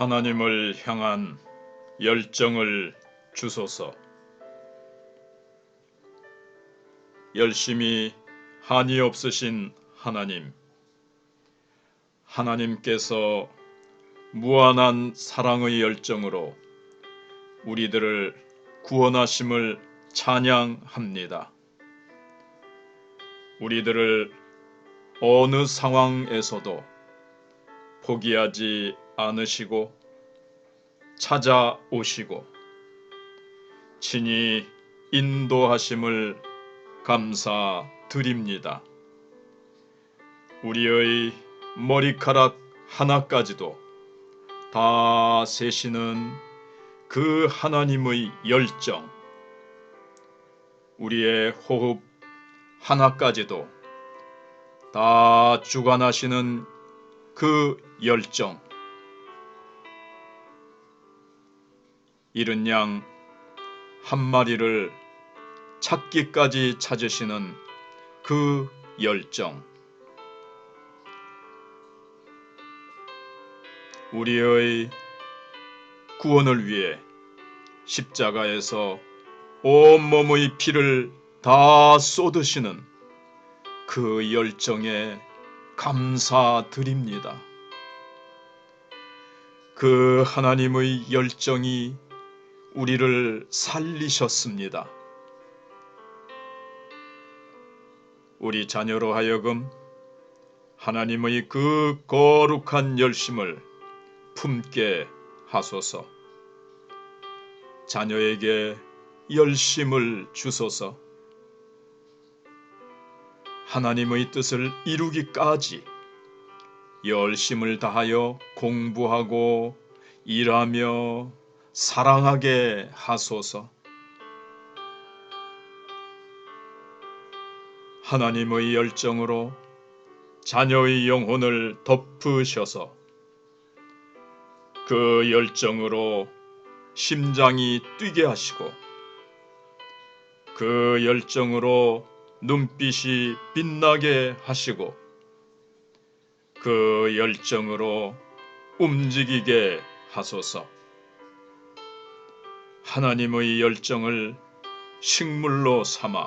하나님을 향한 열정을 주소서. 열심히 한이 없으신 하나님, 하나님께서 무한한 사랑의 열정으로 우리들을 구원하심을 찬양합니다. 우리들을 어느 상황에서도 포기하지 않으시고 찾아오시고 친히 인도하심을 감사드립니다. 우리의 머리카락 하나까지도 다 세시는 그 하나님의 열정, 우리의 호흡 하나까지도 다 주관하시는 그 열정, 이른 양 한 마리를 찾기까지 찾으시는 그 열정, 우리의 구원을 위해 십자가에서 온몸의 피를 다 쏟으시는 그 열정에 감사드립니다. 그 하나님의 열정이 우리를 살리셨습니다. 우리 자녀로 하여금 하나님의 그 거룩한 열심을 품게 하소서. 자녀에게 열심을 주소서. 하나님의 뜻을 이루기까지 열심을 다하여 공부하고 일하며 사랑하게 하소서. 하나님의 열정으로 자녀의 영혼을 덮으셔서 그 열정으로 심장이 뛰게 하시고 그 열정으로 눈빛이 빛나게 하시고 그 열정으로 움직이게 하소서. 하나님의 열정을 식물로 삼아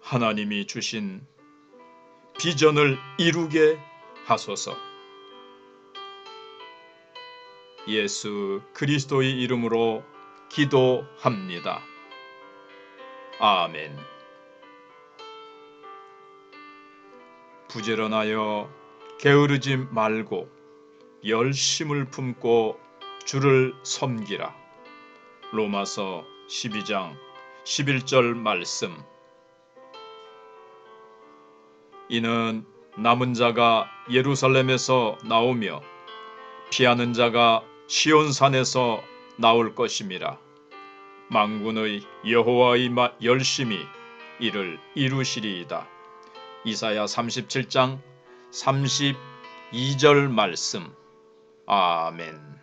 하나님이 주신 비전을 이루게 하소서. 예수 그리스도의 이름으로 기도합니다. 아멘. 부지런하여 게으르지 말고 열심을 품고 주를 섬기라. 로마서 12장 11절 말씀. 이는 남은 자가 예루살렘에서 나오며 피하는 자가 시온산에서 나올 것임이라. 망군의 여호와의 마- 열심히 이를 이루시리이다. 이사야 37장 32절 말씀. 아멘.